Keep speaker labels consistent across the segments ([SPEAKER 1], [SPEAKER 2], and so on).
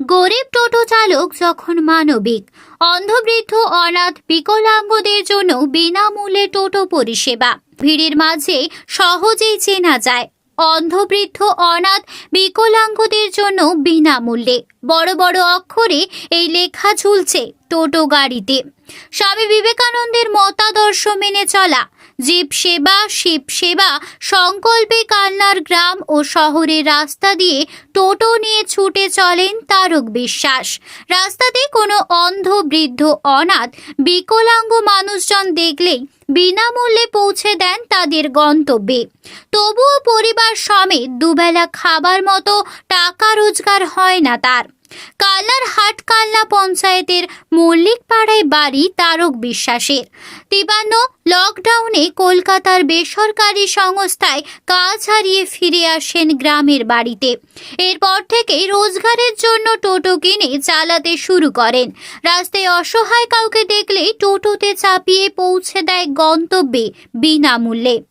[SPEAKER 1] গরিব টোটো চালক যখন মানবিক, অন্ধবৃদ্ধ, অনাথ, বিকলাঙ্গদের জন্য বিনামূল্যে টোটো পরিষেবা। ভিড়ের মাঝে সহজেই চেনা যায়, অন্ধবৃদ্ধ, অনাথ, বিকলাঙ্গদের জন্য বিনামূল্যে। বড় বড় অক্ষরে এই লেখা ঝুলছে টোটো গাড়িতে। স্বামী বিবেকানন্দের মতাদর্শ মেনে চলা জীব সেবা, শিব সেবা, সংকল্পে কান্নার গ্রাম ও শহরের রাস্তা দিয়ে টোটো নিয়ে ছুটে চলেন তারক বিশ্বাস। রাস্তাতে কোনো অন্ধ, বৃদ্ধ, অনাথ, বিকলাঙ্গ মানুষজন দেখলেই বিনামূল্যে পৌঁছে দেন তাদের গন্তব্যে। তবুও পরিবার সমেত দুবেলা খাবার মতো টাকা রোজগার হয় না তার। কাল্লার হাট কাল্লা পঞ্চায়েতের মল্লিক পাড়ায় বাড়ি তারক বিশ্বাসের। তিবান্ন লকডাউনে কলকাতার বেসরকারি সংস্থায় কাজ হারিয়ে ফিরে আসেন গ্রামের বাড়িতে। এরপর থেকেই রোজগারের জন্য টোটো কিনে চালাতে শুরু করেন। রাস্তায় অসহায় কাউকে দেখলেই টোটোতে চাপিয়ে পৌঁছে দেয় গন্তব্যে বিনামূল্যে।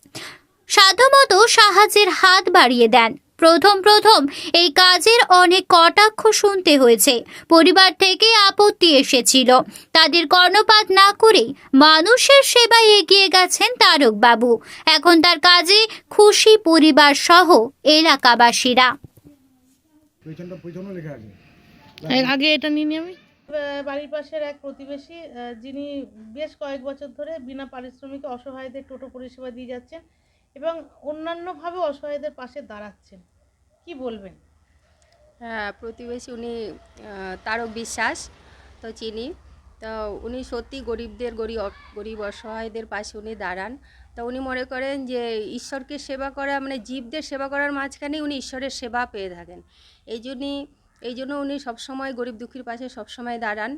[SPEAKER 1] সাধ্যমতো সাহায্যের হাত বাড়িয়ে দেন। প্রথম প্রথম এই কাজের অনেক কটাক্ষ শুনতে হয়েছে। পরিবার থেকে আপত্তি এসেছিল। তাদের কর্ণপাত না করে মানুষের সেবায় এগিয়ে গেছেন তারক বাবু এখন তার কাজে খুশি পরিবার সহ এলাকাবাসীরা।
[SPEAKER 2] আগে এটা নিয়ে আমি?
[SPEAKER 3] বাড়ির পাশের এক প্রতিবেশী যিনি বেশ কয়েক বছর ধরে বিনা পারিশ্রমিকে অসহায়দের টোটো পরিষেবা দিয়ে যাচ্ছেন। এবং অন্যান্যভাবে অসহায়দের পাশে দাঁড়াচ্ছেন। কি বলবেন?
[SPEAKER 4] হ্যাঁ প্রতিবেশী উনি তারক বিশ্বাস তো চিনি। তো উনি সত্যি গরিবদের, গরিব গরিব অসহায়দের পাশে উনি দাঁড়ান। তো উনি মনে করেন যে ঈশ্বরকে সেবা করা মানে জীবদের সেবা করার মাঝখানেই উনি ঈশ্বরের সেবা পেয়ে থাকেন। এই জন্যই, এই জন্য উনি সবসময় গরিব দুঃখীর পাশে সবসময় দাঁড়ান।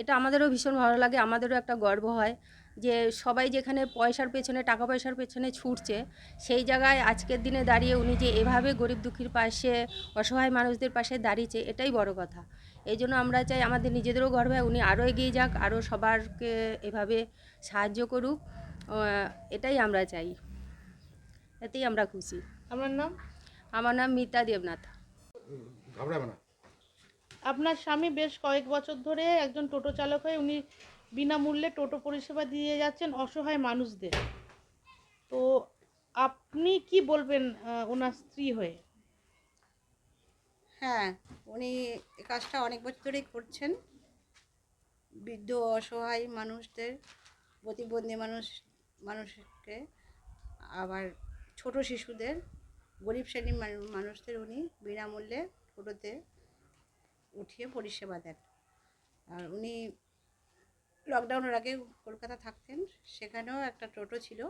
[SPEAKER 4] এটা আমাদেরও ভীষণ ভালো লাগে, আমাদেরও একটা গর্ব হয়। যে সবাই যেখানে পয়সার পেছনে টাকা পয়সার পেছনে ছুটছে সেই জায়গায় আজকের দিনে দাঁড়িয়ে উনি যে এভাবে গরিব দুঃখীর পাশে অসহায় মানুষদের পাশে দাঁড়িয়েছে এটাই বড় কথা। এই জন্য আমরা চাই আমাদের নিজেদেরও গর্ব হয় উনি আরও এগিয়ে যাক আরও সবারকে এভাবে সাহায্য করুক এটাই আমরা চাই। এতেই আমরা খুশি।
[SPEAKER 3] আমার নাম?
[SPEAKER 4] আমার নাম মিতা দেবনাথ।
[SPEAKER 3] আপনার স্বামী বেশ কয়েক বছর ধরে একজন টোটো চালক হয়ে উনি বিনামূল্যে টোটো পরিষেবা দিয়ে যাচ্ছেন অসহায় মানুষদের। তো আপনি কি বলবেন ওনার স্ত্রী হয়ে?
[SPEAKER 5] হ্যাঁ উনি এই কাজটা অনেক বছর ধরেই করছেন। বৃদ্ধ, অসহায় মানুষদের, প্রতিবন্ধী মানুষ, মানুষকে, আবার ছোট শিশুদের, গরিব শ্রেণির মানুষদের উনি বিনামূল্যে টোটোতে উঠিয়ে পরিষেবা দেন। আর উনি লকডাউনের আগে কলকাতা থাকতেন সেখানেও একটা টোটো ছিল।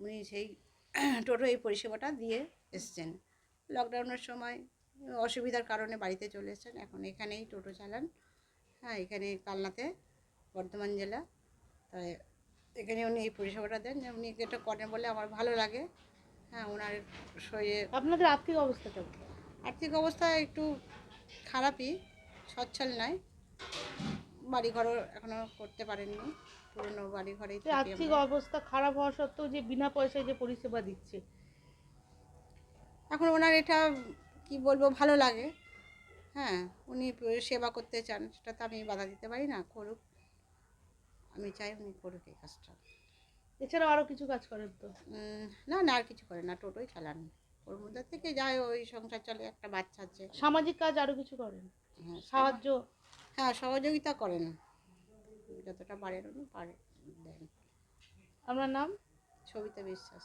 [SPEAKER 5] উনি সেই টোটো এই পরিষেবাটা দিয়ে এসছেন। লকডাউনের সময় অসুবিধার কারণে বাড়িতে চলে এসেছেন। এখন এখানেই টোটো চালান। হ্যাঁ এখানে কালনাতে বর্ধমান জেলা। তাই এখানে উনি এই পরিষেবাটা দেন যে উনি এটা করেন বলে আমার ভালো লাগে। হ্যাঁ ওনার শরীরে
[SPEAKER 3] আপনাদের আর্থিক অবস্থা কেমন?
[SPEAKER 5] আর্থিক অবস্থা একটু খারাপই সচ্ছল নয়। বাড়িঘরও এখনও করতে পারেননি। পুরনো বাড়িঘরেই থাকি
[SPEAKER 3] আর্থিক অবস্থা খারাপ হওয়া সত্ত্বেও যে বিনা পয়সায় যে পরিষেবা দিচ্ছে।
[SPEAKER 5] এখন ওনার এটা কি বলব ভালো লাগে। হ্যাঁ উনি সেবা করতে চান সেটা তো আমি বাধা দিতে পারি না করুক। আমি চাই উনি করুক এই কাজটা।
[SPEAKER 3] এছাড়াও আরও কিছু কাজ করেন তো?
[SPEAKER 5] উম, না না আর কিছু করে না টোটোই চালান। ওর মধ্যে থেকে যায় ওই সংসার চলে একটা বাচ্চা আছে।
[SPEAKER 3] সামাজিক কাজ আরও কিছু করেন?
[SPEAKER 5] হ্যাঁ,
[SPEAKER 3] সাহায্য
[SPEAKER 5] হ্যাঁ সহযোগিতা করেন যতটা পারেন পারে দেন।
[SPEAKER 3] আপনার নাম?
[SPEAKER 5] সবিতা বিশ্বাস।